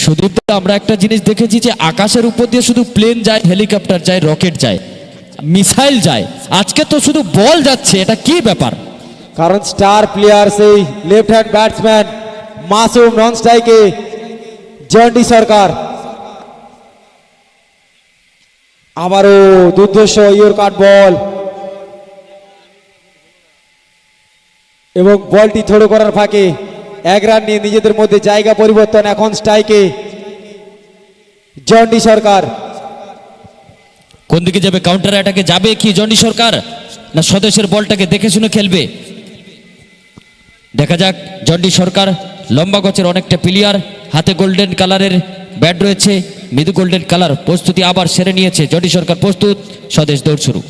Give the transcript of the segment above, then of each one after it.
সুদীপ আমরা একটা জিনিস দেখেছি যে আকাশের উপর দিয়ে শুধু প্লেন যায় হেলিকপ্টার যায় রকেট যায় মিসাইল যায়। আজকে তো শুধু বল যাচ্ছে, এটা কি ব্যাপার? কারণ স্টার প্লেয়ার সেই left hand batsman Masum non স্ট্রাইকে জন্ডি সরকার। আবারও দুর্ধর্ষ ইয়োর কাট বল। এবং বলটি থোড়ো করার ফাঁকে এক রান নিয়ে নিজেদের মধ্যে জায়গা পরিবর্তন এখন স্ট্রাইকে। জন্ডি সরকার। কোন দিকে যাবে? কাউন্টার অ্যাটাকে যাবে কি জন্ডি সরকার? না স্বদেশের বলটাকে দেখে শুনে খেলবে? দেখা যাক, জন্ডি সরকার লম্বা গছের অনেকটা প্লেয়ার হাতে গোল্ডেন কালারের ব্যাট রয়েছে, মৃদু গোল্ডেন কালার প্রস্তুতি আবার সেরে নিয়েছে, জন্ডি সরকার প্রস্তুত, স্বদেশ দৌড় শুরু।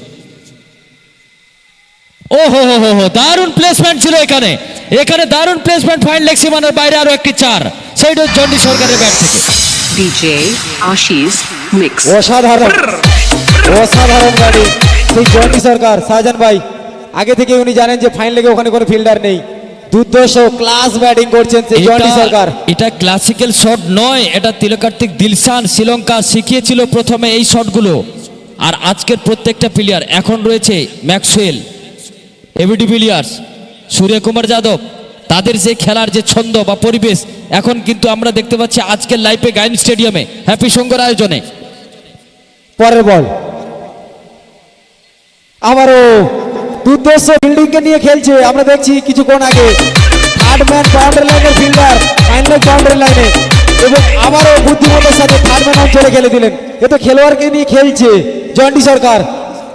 ও হো হো হো হো দারুণ প্লেসমেন্ট ছিল এখানে। এখানে দারুণ প্লেসমেন্ট ফাইন লেগ সীমানার বাইরে আরও একটি চার। সেইটা জন্ডি সরকারের ব্যাট থেকে। Mix. অসাধারণ। অসাধারণ গাড়ি। সেই জন্ডি সরকার শাহজাহান ভাই আগে থেকে উনি জানেন যে ফাইন লেগে ওখানে কোনো ফিল্ডার নেই। দুর্দর্শ ক্লাস ব্যাটিং করছেন সেই জন্ডি সরকার। এটা ক্লাসিক্যাল শট নয় এটা তিলকার্তিক দিলশান শ্রীলঙ্কা শিখিয়েছিল প্রথমে এই শটগুলো আর আজকের প্রত্যেকটা প্লেয়ার এখন রয়েছে Maxwell ABD players. Suryakumar Yadav, তাদের যে খেলার যে ছন্দ বা পরিবেশ, এখন কিন্তু আমরা দেখতে পাচ্ছি আজকের লাইফে গাইন স্টেডিয়ামে হ্যাপি সঙ্গর আয়োজনে। পরের বল। আবারও দুর্দর্শ ফিল্ডিং কে নিয়ে খেলছে। আমরা দেখছি কিছুক্ষণ আগে থার্ড ম্যান এবং আবারও বুদ্ধিমত্তার সাথে খেলে দিলেন। এ তো খেলোয়াড়কে নিয়ে খেলছে জন্ডি সরকার।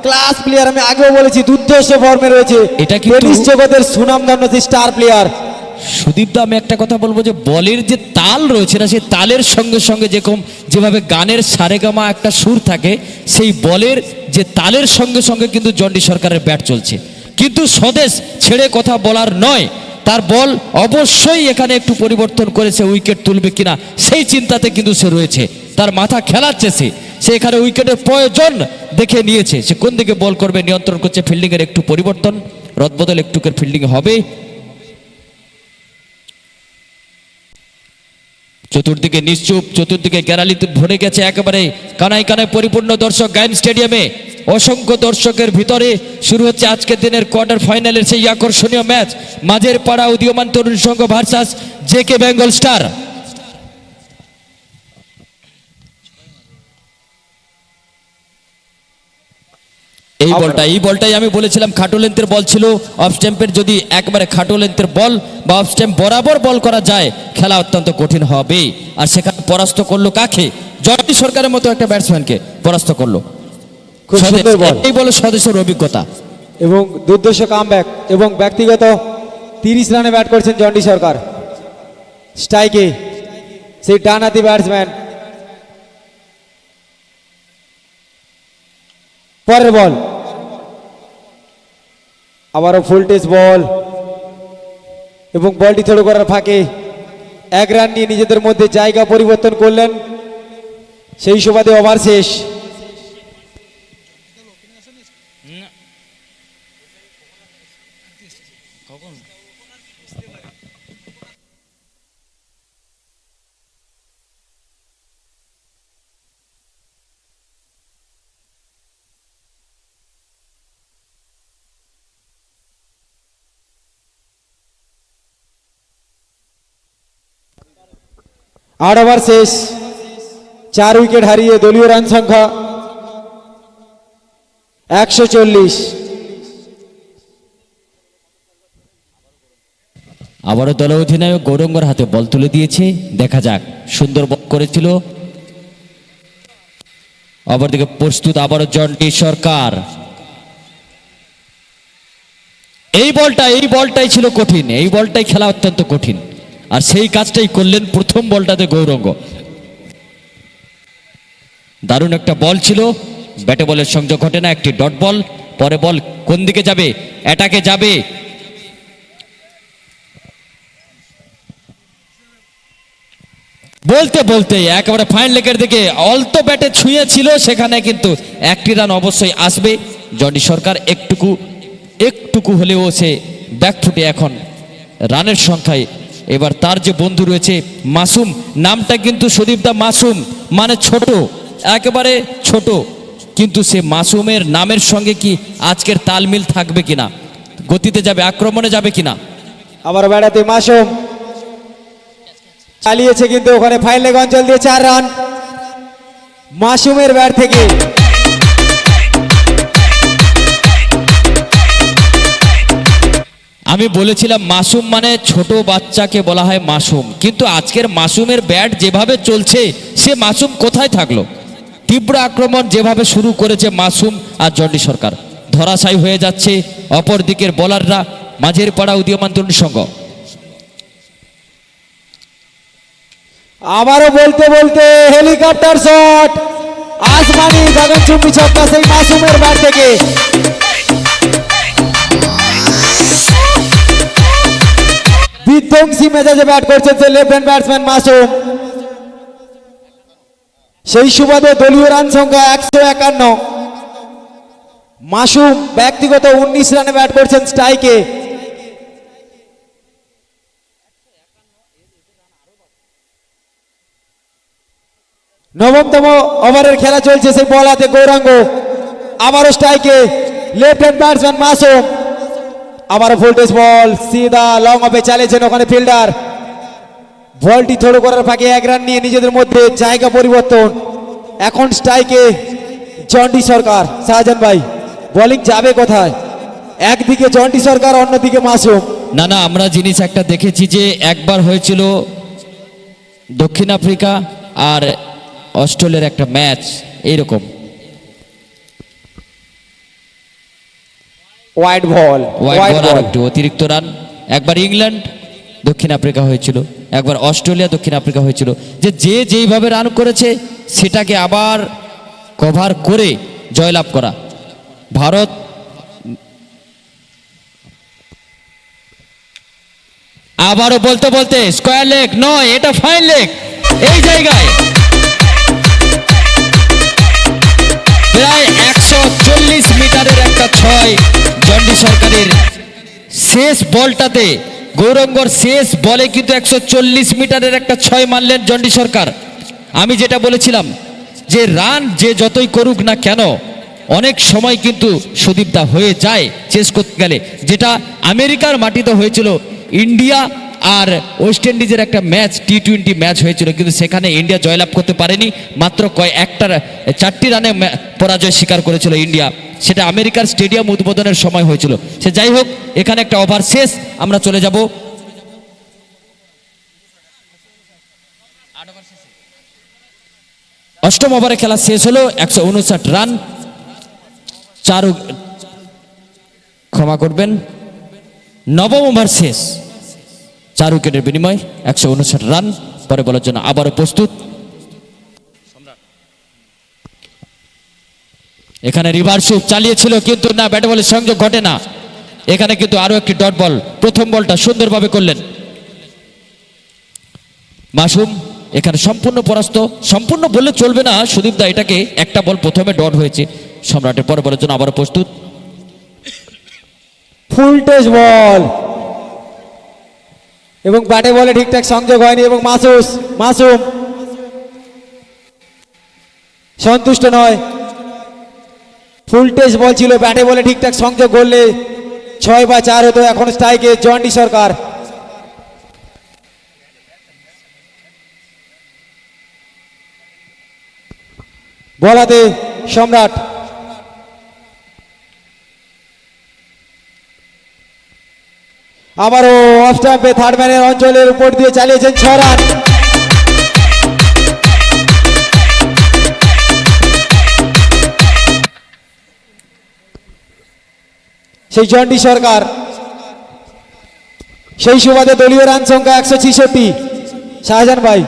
ক্লাস প্লেয়ার আমি আগেও বলেছি দুর্দর্শ ফর্মে রয়েছে। এটা কিন্তু- টেনিস জগতের সুনামধন্য স্টার প্লেয়ার সুদীপ দা আমি একটা কথা বলব যে বলের যে তাল রয়েছে না সেই তালের সঙ্গে সঙ্গে যেরকম যেভাবে গানের সারেগামা একটা সুর থাকে সেই বলের যে তালের সঙ্গে সঙ্গে কিন্তু জন্ডি সরকারের ব্যাট চলছে। কিন্তু স্বদেশ ছেড়ে কথা বলার নয় তার বল অবশ্যই এখানে একটু পরিবর্তন করেছে উইকেট তুলবে কিনা সেই চিন্তাতে কিন্তু সে রয়েছে। তার মাথা খেলাচ্ছে সে। সে এখানে উইকেটের প্রয়োজন দেখে নিয়েছে। সে কোন দিকে বল করবে, নিয়ন্ত্রণ করছে ফিল্ডিংয়ের একটু পরিবর্তন। রদবদল একটুকের ফিল্ডিং হবে। চতুর্দিকে নিশ্চুপ, চতুর্দিকে গ্যালারিতে ভরে গেছে একেবারে কানায় কানায় পরিপূর্ণ দর্শক গায়ন স্টেডিয়ামে। অসংখ্য দর্শকের ভিতরে শুরু হচ্ছে আজকের দিনের কোয়ার্টার ফাইনালের সেই আকর্ষণীয় match Majher Para Udiyaman Tarun Sangha versus J K Bengal Star এই বলটা এই বলটাই আমি বলেছিলাম খাটো লেন্থের বল ছিল। অফ স্ট্যাম্পের যদি একবারে খাটো লেন্থের বল বা অফ স্ট্যাম্প বরাবর বল করা যায় খেলা অত্যন্ত কঠিন হবে। আর সেখানে পরাস্ত করল কাকে? জয় সরকারের মতো একটা ব্যাটসম্যানকে পরাস্ত করল। খুব সুন্দর বল এই বলে স্বদেশের অভিজ্ঞতা। এবং দুর্দর্শ কামব্যাক এবং ব্যক্তিগত তিরিশ রানে ব্যাট করছেন জন্ডি সরকার। স্ট্রাইকে সেই ডানহাতি ব্যাটসম্যান পরের বল আবারও ফুল টেস বল এবং বলটি থ্রো করার ফাঁকে এক রান নিয়ে নিজেদের মধ্যে জায়গা পরিবর্তন করলেন। সেই সুবাদে ওভার শেষ। আট ওভার শেষ, চার উইকেট হারিয়ে দলীয় রান সংখ্যা একশো চল্লিশ। আবারও দল অধিনায়ক গৌরঙ্গর হাতে বল তুলে দিয়েছে। দেখা যাক, সুন্দর বল করেছিল। অপরদিকে প্রস্তুত আবারও জন্টি সরকার। এই বলটা, এই বলটাই ছিল কঠিন, এই বলটাই খেলা অত্যন্ত কঠিন। আর সেই কাজটাই করলেন প্রথম বলটাতে গৌরঙ্গ। দারুণ একটা বল ছিল। ব্যাটে বলের সংযোগ ঘটে না, একটি ডট বল। পরে বল কোন দিকে যাবে? অ্যাটাকে যাবে। বলতে বলতে একেবারে ফাইন লেগের দিকে অল্প ব্যাটে ছুঁয়ে ছিল সেখানে কিন্তু একটি রান অবশ্যই আসবে। জনি সরকার একটুকু একটুকু হলেও সে ব্যাকফুটে এখন রানের সংখ্যায় এবার তার যে বন্ধু রয়েছে, মাসুম, নামটা কিন্তু সুদীপ দা মাসুম মানে ছোট, একেবারে ছোট। কিন্তু সে মাসুমের নামের সঙ্গে কি আজকের তালমিল থাকবে কিনা? গতিতে যাবে, আক্রমণে যাবে কিনা? আবার বেড়াতে মাসুম। চালিয়েছে কিন্তু ওখানে ফাইন লেগ অঞ্চল দিয়ে চার রান। মাসুমের ব্যাট থেকে আমি বলেছিলাম মাসুম মানে ছোট বাচ্চাকে বলা হয় মাসুম। কিন্তু আজকের মাসুমের ব্যাট যেভাবে চলছে, সে মাসুম কোথায় থাকল? তীব্র আক্রমণ যেভাবে শুরু করেছে মাসুম আর জন্ডি সরকার। ধরাশায়ী হয়ে যাচ্ছে অপর দিকের বোলাররা। মাঝের পাড়া উদীয়মান তরুণ সংঘ। আবারও বলতে বলতে হেলিকপ্টার শট আসমানি গগনচুম্বী ছক্কা সেই মাসুমের ব্যাট থেকে। বিধ্বংসী মেজাজে ব্যাট করছেন সেই লেফট ব্যাটসম্যান মাসুম। সেই সুবাদে দলীয় রান সংখ্যা একশো একান্ন। মাসুম ব্যক্তিগত উনিশ রানে ব্যাট করছেন স্ট্রাইকে। নবমতম ওভারের খেলা চলছে সেই বল হাতে গৌরাঙ্গ। আবারও স্ট্রাইকে। Left hand batsman Masum. আবারও ভোল্টেজ বল সিধা লং অফে চালিয়েছেন ওখানে ফিল্ডার বলটি থ্রো করার ফাঁকে এক রান নিয়ে নিজেদের মধ্যে জায়গা পরিবর্তন। এখন স্ট্রাইকে জন্ডি সরকার। শাহজাহান ভাই বোলিং যাবে কোথায়? একদিকে জন্ডি সরকার, অন্যদিকে মাসুম। না না, আমরা জিনিস একটা দেখেছি যে একবার হয়েছিল দক্ষিণ আফ্রিকা আর অস্ট্রেলিয়ার একটা ম্যাচ এইরকম। ওয়াইড বল ওয়াইড বল আর একটু অতিরিক্ত রান একবার ইংল্যান্ড দক্ষিণ আফ্রিকা হয়েছিল। একবার অস্ট্রেলিয়া দক্ষিণ আফ্রিকা হয়েছিল। যে যে যেইভাবে রান করেছে সেটাকে আবার কভার করে জয়লাভ করা। ভারত আবারও বলতে বলতে স্কোয়ার লেগ নয় এটা ফাইন লেগ এই জায়গায় প্রায় একশো চল্লিশ মিটারের একটা ছয় সরকারের শেষ বলটাতে গৌরঙ্গর শেষ বলে কিন্তু একশো চল্লিশ মিটারের একটা ছয় মারলেন জন্ডি সরকার। আমি যেটা বলেছিলাম যে রান যে যতই করুক না কেন, অনেক সময় কিন্তু সুদীপদা হয়ে যায় চেস করতে গেলে। যেটা আমেরিকার মাটিতে হয়েছিল, ইন্ডিয়া আর ওয়েস্ট ইন্ডিজের একটা ম্যাচ টি টোয়েন্টি ম্যাচ হয়েছিল, কিন্তু সেখানে ইন্ডিয়া জয়লাভ করতে পারেনি। মাত্র কয় একটা, চারটি রানে পরাজয় স্বীকার করেছিল ইন্ডিয়া সেটা আমেরিকার স্টেডিয়াম উদ্বোধনের সময় হয়েছিল। সে যাই হোক, এখানে একটা ওভার শেষ, আমরা চলে যাব। অষ্টম ওভারে খেলা শেষ হলো, একশো উনষাট রান। চার ক্ষমা করবেন। নবম ওভার শেষ। চার উইকেটের বিনিময় একশো উনষাট রান। পরে বলার জন্য আবারও প্রস্তুত। এখানে রিভার সুপ চালিয়েছিল, কিন্তু না, ব্যাট বলের সংযোগ ঘটে না। এখানে কিন্তু আরও একটি ডট বল। প্রথম বলটা সুন্দরভাবে করলেন। মাসুম, এখানে সম্পূর্ণ পরাস্ত। সম্পূর্ণ বললে চলবে না, সুদীপ দা, এটাকে একটা বল প্রথমে ডট হয়েছে। সম্রাটের পরে বলার জন্য আবারও প্রস্তুত। ফুল টেস বল। এবং ব্যাটে বলে ঠিকঠাক সংযোগ হয়নি এবং মাসুস, মাসুম। সন্তুষ্ট নয়। ফুল টেস বল ছিল, ব্যাটে বলে ঠিকঠাক সংযোগ করলে ছয় বা চার হতো, এখন স্ট্রাইকে জন্ডি সরকার। বলাতে সম্রাট। আবারও অফ স্টাম্পে থার্ড ম্যানের অঞ্চলের উপর দিয়ে চালিয়েছেন ছ রান সেই জন্ডি সরকার, সেই সুবাদে দলীয় রান সংখ্যা একশো ছিষট্টি। শাহজাহান ভাই।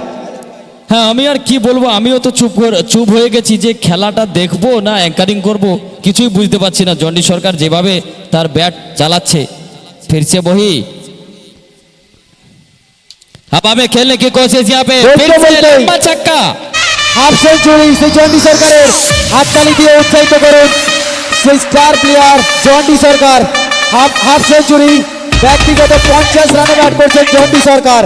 হ্যাঁ আমি আর কি বলব, আমিও তো চুপ চুপ হয়ে গেছি যে খেলাটা দেখব না অ্যাঙ্কারিং করব, কিছুই বুঝতে পারছি না। জন্ডি সরকার যেভাবে তার ব্যাট চালাচ্ছে फिर से वही। अब हमें खेलने की कोशिश यहाँ पे फिर से लंबा छक्का। आपसे जुड़ी श्री जॉन्डी सरकार हाथ हातताली दिए उत्साहित करून श्री स्टार प्लेयर जॉन्डी सरकार हाफ़ हाफ़ जुड़ी व्यक्तिगत पंचाश रान वाट करছেন जॉन्डी सरकार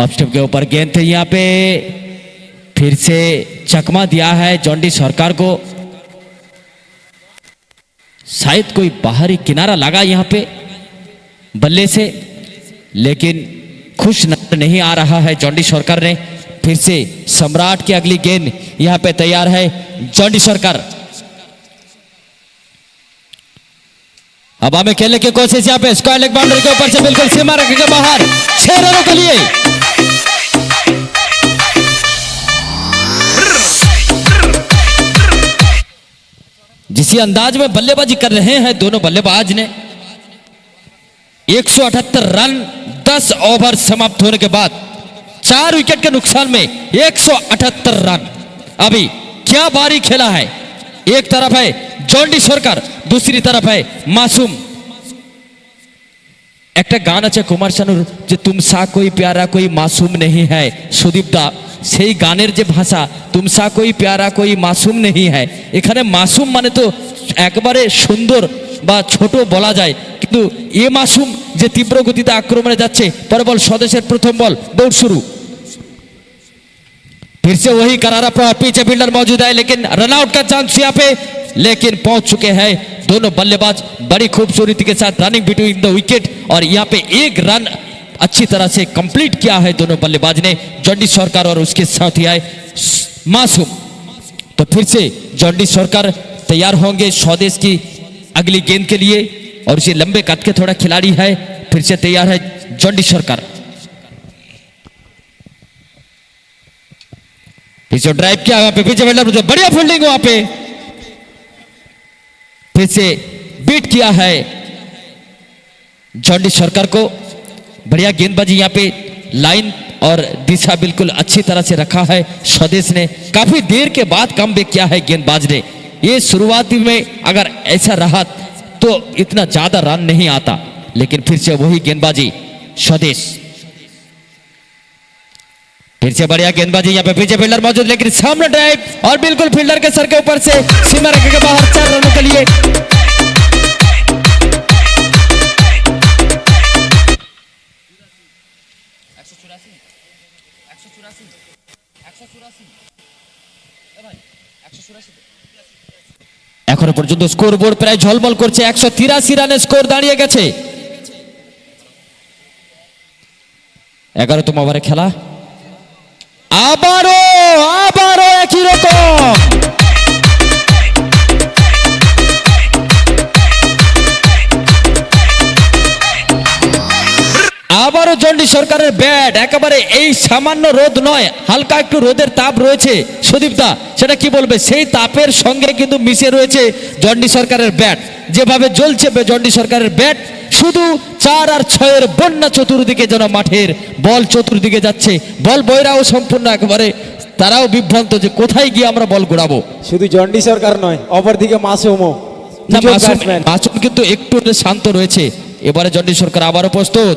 ऑफ़ के ऊपर गेंद थे यहाँ पे। फिर से चकमा दिया है जॉन्डी सरकार को। शायद कोई बाहरी किनारा लगा यहाँ पे बल्ले से, लेकिन खुश नज़र नहीं आ रहा है जॉन्डी सरकार ने। फिर से सम्राट की अगली गेंद यहाँ पे तैयार है जॉन्डी सरकार। अब हमें खेलने की कोशिश यहाँ पे। स्क्वायर लेग बाउंड्री के ऊपर से बिल्कुल सीमा रखेगा बाहर। छह रनों के लिए। जिसी अंदाज में बल्लेबाजी कर रहे हैं दोनों बल्लेबाज ने। 178 रन 10 ओवर समाप्त होने के बाद चार विकेट के नुकसान में 178 रन। अभी क्या बारी खेला है? एक तरफ़ है जॉन्डी सरकार, दूसरी तरफ़ है मासूम একটা গান আছে কুমার শানুর যে তুমসা কই প্যারা কই মাসুম নেহি হ্যায় সুদীপ দা সেই গানের যে ভাষা তুমসা কই প্যারা কই মাসুম নেহি হ্যায় এখানে মাসুম মানে তো একবারে সুন্দর বা ছোট বলা যায় কিন্তু এ মাসুম যে তীব্র গতিতে আক্রমণে যাচ্ছে পরে বল স্বদেশের প্রথম বল দৌড় শুরু फिर से वही करारा प्रहार पीछे फील्डर मौजूद है लेकिन रनआउट का चांस यहाँ पे लेकिन पहुँच चुके हैं। दोनों बल्लेबाज बड़ी खूबसूरती के साथ रनिंग बिटवीन द विकेट और यहाँ पे एक रन अच्छी तरह से कंप्लीट किया है दोनों बल्लेबाज ने। जॉन्डी सरकार और उसके साथ ही आए। मासूम। तो फिर से जॉन्डी सरकार तैयार होंगे स्वदेश की अगली गेंद के लिए और इसे लंबे कद के थोड़ा खिलाड़ी है। फिर से तैयार है जॉन्डी सरकार। ड्राइव किया पे पीछे बढ़िया फील्डिंग वहाँ पे। फिर से बीट किया है। जॉन्डी सरकार को बढ़िया गेंदबाजी यहाँ पे लाइन और दिशा बिल्कुल अच्छी तरह से रखा है। स्वदेश ने काफ़ी देर के बाद कम किया है गेंदबाज ने ये शुरुआती में अगर ऐसा रहा तो इतना ज़्यादा रन नहीं आता, लेकिन फिर से वही गेंदबाजी स्वदेश। फिर से बढ़िया गेंदबाजी यहाँ पे पीछे फील्डर मौजूद, लेकिन सामने ड्राइव और बिल्कुल फील्डर के सर के ऊपर से सीमा रखेगा बाहर चार रनों के लिए এখনও পর্যন্ত স্কোর বোর্ড প্রায় ঝলমল করছে একশো তিরাশি রানের স্কোর দাঁড়িয়ে গেছে। এগারোতম ওভারে খেলা। আবারও আবারও একই রকম। আবারও চণ্ডী সরকারের ব্যাট একেবারে এই সামান্য রোদ নয় হালকা একটু রোদের তাপ রয়েছে। সুদীপদা সেটা কি বলবে? সেই তাপের সঙ্গে কিন্তু মিশে রয়েছে জন্ডি সরকারের ব্যাট। যেভাবে জ্বলছে জন্ডি সরকারের ব্যাট শুধু চার আর ছয়ের বন্যা চতুর্দিকে যেন মাঠের বল চতুর্দিকে যাচ্ছে। বল বৈরাও সম্পূর্ণ একেবারে তারাও বিভ্রান্ত যে কোথায় গিয়ে আমরা বল ঘোরাবো শুধু জন্ডি সরকার নয় অপরদিকে মাসুমও। মাসুম কিন্তু একটু শান্ত রয়েছে। এবারে জন্ডি সরকার আবারও প্রস্তুত।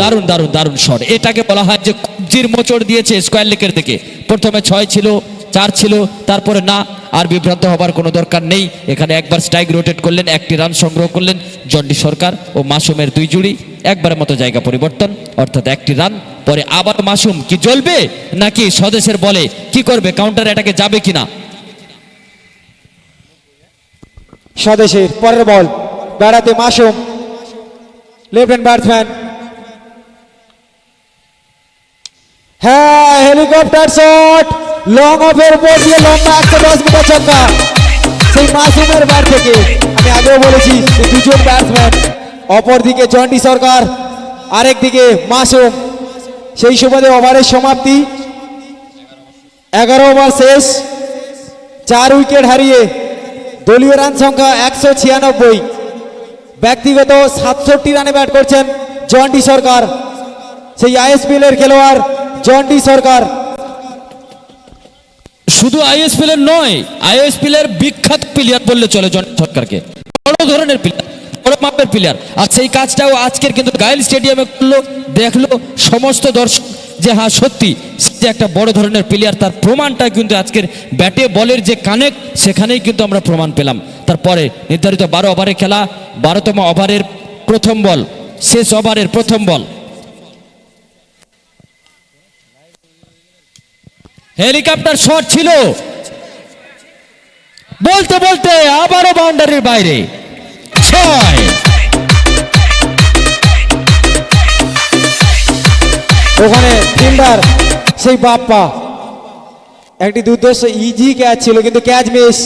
দারুণ দারুণ দারুণ শট। এটাকে বলা হয় যে কবজির মোচড় দিয়েছে স্কোয়ার লেকের দিকে। প্রথমে ছয় ছিল চার ছিল তারপরে না আর বিভ্রান্ত হবার কোনো দরকার নেই। এখানে একবার স্ট্রাইক রোটেট করলেন একটি রান সংগ্রহ করলেন জন্ডি সরকার ও মাসুমের দুই জুড়ি। একবারের মতো জায়গা পরিবর্তন অর্থাৎ একটি রান পরে আবার মাসুম কি জ্বলবে নাকি স্বদেশের বলে কি করবে কাউন্টার এটাকে যাবে কিনা? স্বদেশের পরের বল বেড়াতে মাসুম। লেফট হ্যান্ড ব্যাটসম্যান হ্যাঁ হেলিকপ্টার শট লং অফের উপর দিয়ে লম্বা একশো দশ মিটার ছক্কা সেই মাসুমের ব্যাট থেকে আমি আগেও বলেছি যে দুজন ব্যাটসম্যান অপরদিকে জন্ডি সরকার আরেক দিকে মাসুম। সেই সুবাদে ওভারের সমাপ্তি। এগারো ওভার শেষ। চার উইকেট হারিয়ে দলীয় রান সংখ্যা একশো ছিয়ানব্বই। ব্যক্তিগত সাতষট্টি রানে ব্যাট করছেন জন্ডি সরকার। সেই আইএসপিএল এর খেলোয়াড় জন্টি সরকার। শুধু আইএসপিএল এর নয়, আইএসপিএল এর বিখ্যাত প্লেয়ার বললে চলে জন সরকারকে। বড় ধরনের প্লেয়ার বড় মাপের প্লেয়ার আর সেই কাজটাও আজকের কিন্তু গাইল স্টেডিয়ামে করল, দেখল সমস্ত দর্শক। যে হ্যাঁ সত্যি যে একটা বড় ধরনের প্লেয়ার তার প্রমাণটা কিন্তু আজকের ব্যাটে বলের যে কানেক্ট সেখানেই কিন্তু আমরা প্রমাণ পেলাম। তারপরে নির্ধারিত বারো ওভারের খেলা, বারোতম ওভারের প্রথম বল, শেষ ওভারের প্রথম বল। হেলিকপ্টার শট ছিল। বলতে বলতে আবারও বাউন্ডারির বাইরে। ছয়। ওখানে ফিল্ডার সেই বাপ্পা। একটি দুর্দর্শ ইজি ক্যাচ ছিল কিন্তু ক্যাচ মিস।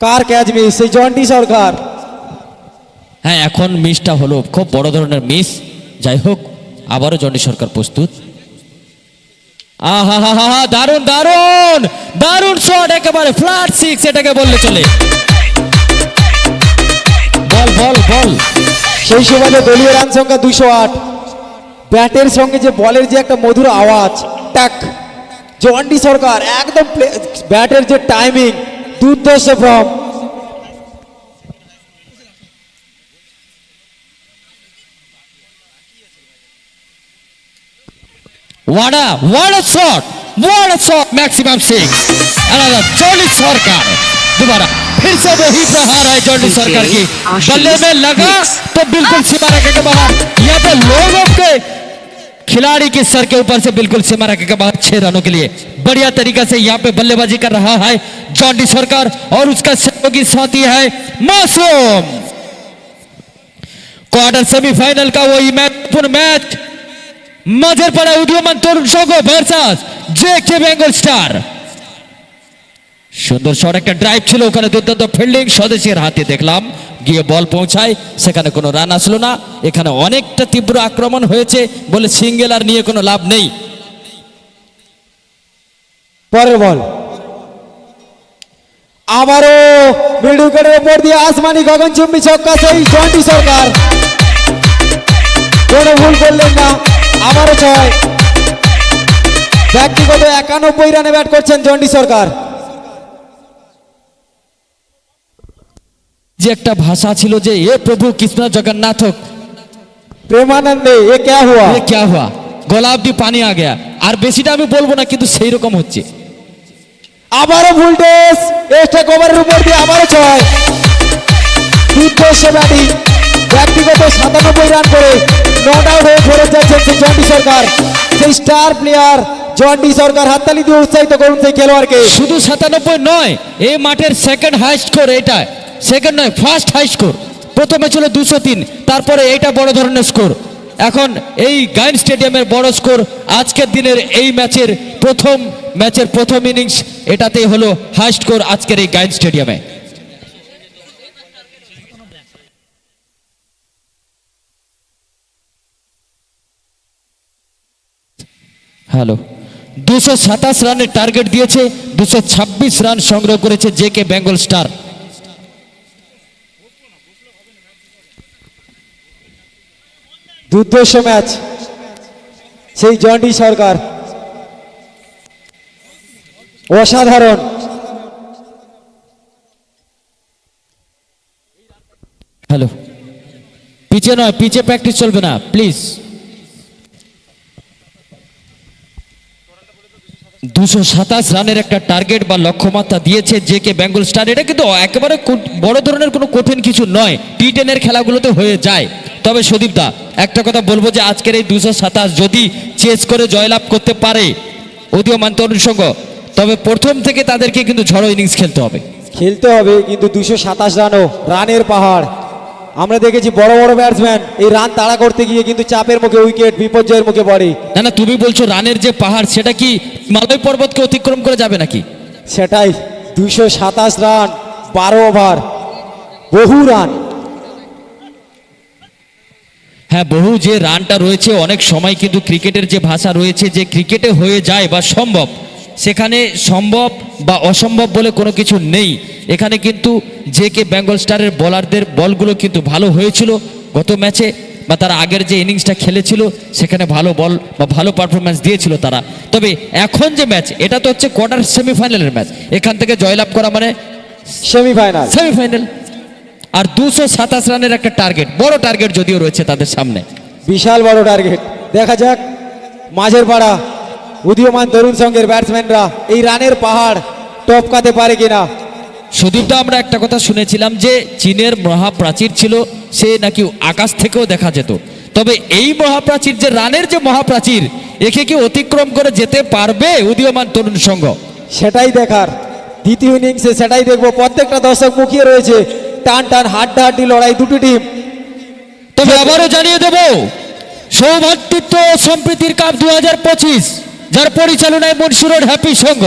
কার ক্যাচ মিস? সেই জন্টি সরকার। হ্যাঁ এখন মিসটা হলো খুব বড় ধরনের মিস। যাই হোক আবারও জন্ডি সরকার প্রস্তুত। আহা হা হা হা দারুণ দারুণ! দারুণ শট একেবারে ফ্ল্যাট সিক্স এটাকে বললে চলে। বল বল বল। সেই সুবাদে দলীয় রান সংখ্যা দুশো আট। ব্যাটের সঙ্গে যে বলের যে একটা মধুর আওয়াজ টাক জন্টি সরকার একদম প্লে- ব্যাটের যে timing দুর্দর্শ form What a what a shot! What a shot! Maximum six. Another jolly सरकार दोबारा फिर से वही प्रहार है जॉली DJ सरकार की आशीष बल्ले में लगा mix. तो बिल्कुल सीमा रेखा के बाहर यहाँ पे लोगों के खिलाड़ी के सर के ऊपर से बिल्कुल से के बाद छह रनों के लिए बढ़िया तरीका से यहाँ पे बल्लेबाजी कर रहा है जॉन्डी सरकार और उसका सहयोगी साथी है मासूम। क्वार्टर सेमीफाइनल का वो महत्वपूर्ण मैच मजर पड़ा उद्योग तोरुण शोको versus J K Bengal Star সুন্দর শট, একটা ড্রাইভ ছিল, ওখানে দুর্দান্ত ফিল্ডিং স্বদেশের হাতে দেখলাম। গিয়ে বল পৌঁছায়, সেখানে কোনো রান আসলো না। এখানে অনেকটা তীব্র আক্রমণ হয়েছে বলে সিঙ্গেল আর নিয়ে কোনো লাভ নেই। পরের বল। আবারও মিড উইকেটের উপর দিয়ে আসমানি গগনচুম্বী ছক্কা, সেই জন্টি সরকার। কোনো ভুল করলেন না, আবারও ছয়। ব্যক্তিগত একানব্বই রানে ব্যাট করছেন জন্টি সরকার। যে একটা ভাষা ছিল যে এ প্রভু কৃষ্ণ জগন্নাথ প্রেমানন্দে এ ক্যা হুয়া? এ ক্যা হুয়া? গোলাপ দি পানি আ গয়া। আর বেশিটা আমি বলব না কিন্তু সেই রকম হচ্ছে আবারও ভুলটেস এক্সট্রা কভারের উপর দিয়ে আবারও ছয়। দুর্দর্শ ব্যাটিং ব্যক্তিগত সাতানব্বই রান করে নট আউট হয়ে ফেরত যাচ্ছেন সেই জন্টি সরকার। সেই স্টার প্লেয়ার জন্টি সরকার হাততালি দিয়ে উৎসাহিত করুন সেই খেলোয়াড়কে। শুধু সাতানব্বই নয় এই মাঠের সেকেন্ড হাইস্ট স্কোর এটা সেকেন্ড নয় ফার্স্ট হাই স্কোর প্রথমে ছিল দুশো তিন, তারপরে এইটা বড় ধরনের স্কোর এখন এই গাইন স্টেডিয়ামের বড় স্কোর আজকের দিনের এই ম্যাচের প্রথম ম্যাচের প্রথম ইনিংস এটাতেই হলো হাই স্কোর আজকের এই গাইন স্টেডিয়ামে। হ্যালো। দুশো সাতাশ রানের টার্গেট দিয়েছে, দুশো ছাব্বিশ রান সংগ্রহ করেছে জে কে বেঙ্গল স্টার। দুর্দর্শ ম্যাচ সেই জন্ডি সরকার অসাধারণ। হ্যালো পিছে নয় পিছে প্র্যাকটিস চলবে না প্লিজ দুশো সাতাশ রানের একটা টার্গেট বা লক্ষ্যমাত্রা দিয়েছে জে কে বেঙ্গল স্টার। এটা কিন্তু একেবারে বড় ধরনের কোনো কঠিন কিছু নয়। টি টেনের খেলাগুলোতে হয়ে যায়। তবে দা, একটা কথা বলব যে আজকের এই দুশো সাতাশ যদি চেস করে জয়লাভ করতে পারে উদীয়মান তরুণ সংঘ তবে প্রথম থেকে তাদেরকে কিন্তু ঝড়ো ইনিংস খেলতে হবে। খেলতে হবে, কিন্তু দুশো সাতাশ রানও রানের পাহাড়। আমরা দেখেছি বড় বড় ব্যাটসম্যান এই রান তাড়া করতে গিয়ে কিন্তু চাপের মুখে উইকেট বিপর্যয়ের মুখে পড়ে। না না তুমি বলছো রানের যে পাহাড় সেটা কি হিমালয় পর্বতকে অতিক্রম করে যাবে নাকি? সেটাই দুশো সাতাশ রান বারো ওভার বহু রান। হ্যাঁ বহু যে রানটা রয়েছে অনেক সময় কিন্তু ক্রিকেটের যে ভাষা রয়েছে যে ক্রিকেটে হয়ে যায় বা সম্ভব সেখানে সম্ভব বা অসম্ভব বলে কোনো কিছু নেই। এখানে কিন্তু যে কে বেঙ্গল স্টারের বোলারদের বলগুলো কিন্তু ভালো হয়েছিল। গত ম্যাচে বা তারা আগের যে ইনিংসটা খেলেছিল সেখানে ভালো বল বা ভালো পারফরমেন্স দিয়েছিল তারা। তবে এখন যে ম্যাচ এটা তো হচ্ছে কোয়ার্টার সেমিফাইনালের ম্যাচ এখান থেকে জয়লাভ করা মানে সেমিফাইনাল সেমিফাইনাল আর দুশো সাতাশ রানের একটা টার্গেট বড় টার্গেট যদিও রয়েছে তাদের সামনে। বিশাল বড় টার্গেট দেখা যাক মাঝের পাড়া। উদীয়মান তরুণ সঙ্গের ব্যাটসম্যানরা এই রানের পাহাড় টপকাতে পারে কিনা? সুদীপটা আমরা একটা কথা শুনেছিলাম যে চীনের মহাপ্রাচীর ছিল সে নাকি আকাশ থেকেও দেখা যেত। তবে এই মহাপ্রাচীর যে রানের যে মহাপ্রাচীর একে কি অতিক্রম করে যেতে পারবে উদীয়মান তরুণ সংঘ? সেটাই দেখার। দ্বিতীয় ইনিংসে সেটাই দেখব। প্রত্যেকটা দর্শক মুখিয়ে রয়েছে। টান টান হাড্ডাহাড্ডি লড়াই দুটি টিম তবে আবারও জানিয়ে দেব সৌভাতৃত্ব সম্প্রীতির কাপ দু হাজার পঁচিশ। যার পরিচালনায় মনসুরের হ্যাপি সংঘ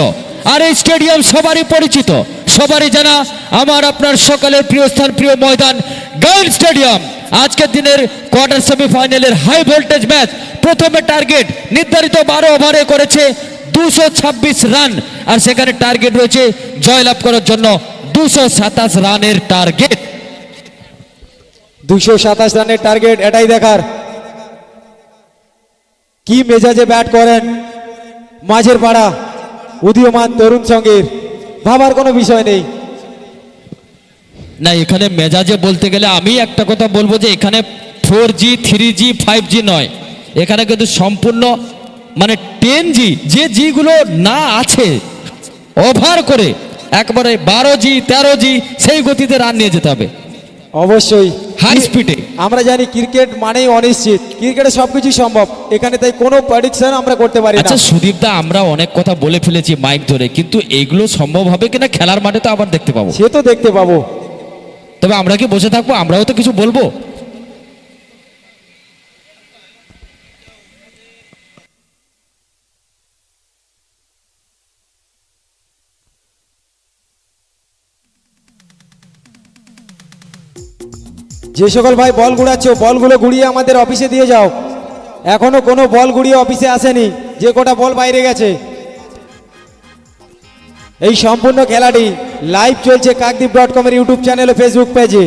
আর এই স্টেডিয়াম সবারই পরিচিত। সবারই জানা আমার আপনার সকালের প্রিয় স্থান, প্রিয় ময়দান গার্ল স্টেডিয়াম। আজকের দিনের কোয়ার্টার সেমিফাইনালের হাই ভোল্টেজ ম্যাচ প্রথমে টার্গেট নির্ধারিত বারো ওভারে করেছে দুশো রান। আর সেখানে টার্গেট রয়েছে জয়লাভ করার জন্য দুশো রানের টার্গেট। দুশো রানের টার্গেট, এটাই দেখার। কি মেজাজে ব্যাট করেন? মাঝের পাড়া, উদীয়মান তরুণ সঙ্গের, ভাবার কোনো বিষয় নেই। না, এখানে মেজাজে বলতে গেলে আমি একটা কথা বলব যে এখানে four G three G five G নয়। এখানে কিন্তু সম্পূর্ণ মানে টেন জি যে জিগুলো না আছে, ওভার করে একবারে বারো জি তেরো জি সেই গতিতে রান নিয়ে যেতে হবে। অবশ্যই হাই স্পিডে আমরা জানি ক্রিকেট মানেই অনিশ্চিত। ক্রিকেটে সবকিছু সম্ভব। এখানে তাই কোনো প্রেডিকশন আমরা করতে পারি না। আচ্ছা সুদীপদা আমরা অনেক কথা বলে ফেলেছি মাইক ধরে কিন্তু এগুলো সম্ভব হবে কিনা খেলার মাঠে তো আবার দেখতে পাবো। সে তো দেখতে পাবো। তবে আমরা কি বসে থাকব? আমরাও তো কিছু বলব? যে সকল ভাই বল গুড়াচ্ছ, বলগুলো গুড়িয়ে আমাদের অফিসে দিয়ে যাও। এখনও কোনো বল গুড়িয়ে অফিসে আসেনি, যে কটা বল বাইরে গেছে। এই সম্পূর্ণ খেলাটি লাইভ চলছে কাকদ্বীপ ডট কমের ইউটিউব চ্যানেল ও ফেসবুক পেজে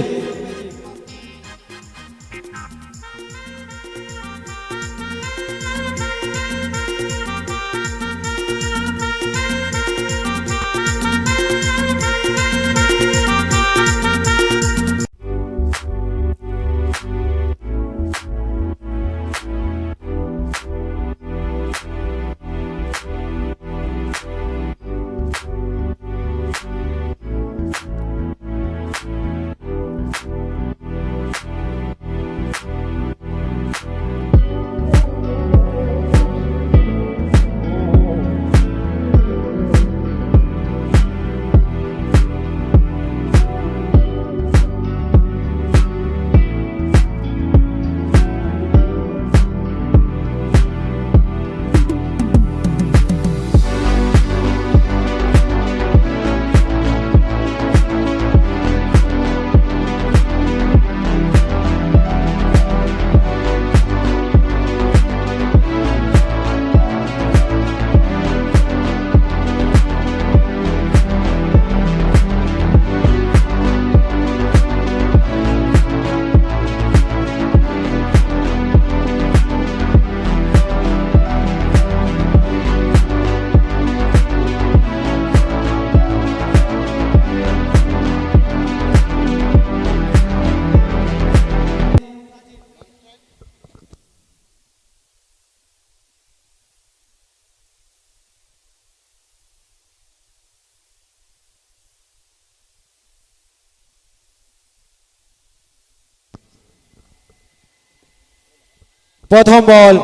প্রথম বল,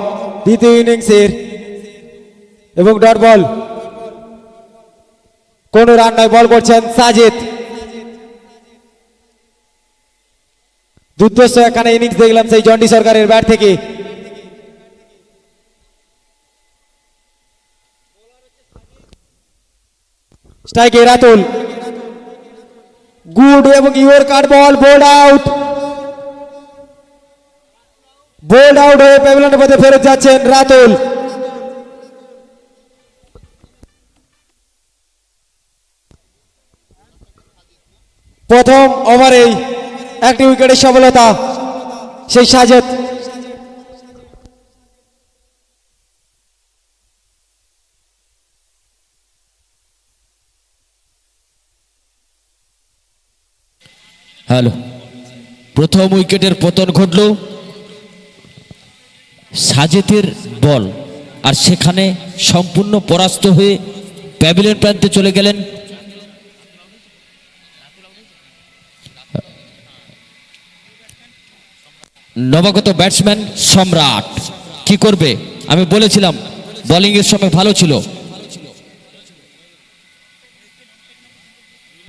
দ্বিতীয় ইনিংসের এবং ডট বল। কোন রান নয় বল করছেন সাজিদ। দুর্দশ এখানে ইনিংস দেখলাম সেই জন্ডি সরকারের ব্যাট থেকে। স্ট্রাইকে রাতুল। গুড এবং your cut ball bowled out. Bowled out হয়ে প্যাভিলনের পথে ফেরত যাচ্ছেন রাতুল। প্রথম ওভারেই একটি উইকেটের সফলতা, সেই সাজেদ। হ্যালো। প্রথম উইকেটের পতন ঘটল। সাজেতের বল আর সেখানে সম্পূর্ণ পরাস্ত হয়ে প্যাভিলিয়ন প্রান্তে চলে গেলেন। নবাগত ব্যাটসম্যান সম্রাট। কি করবে? আমি বলেছিলাম বোলিংয়ের সময় ভালো ছিল।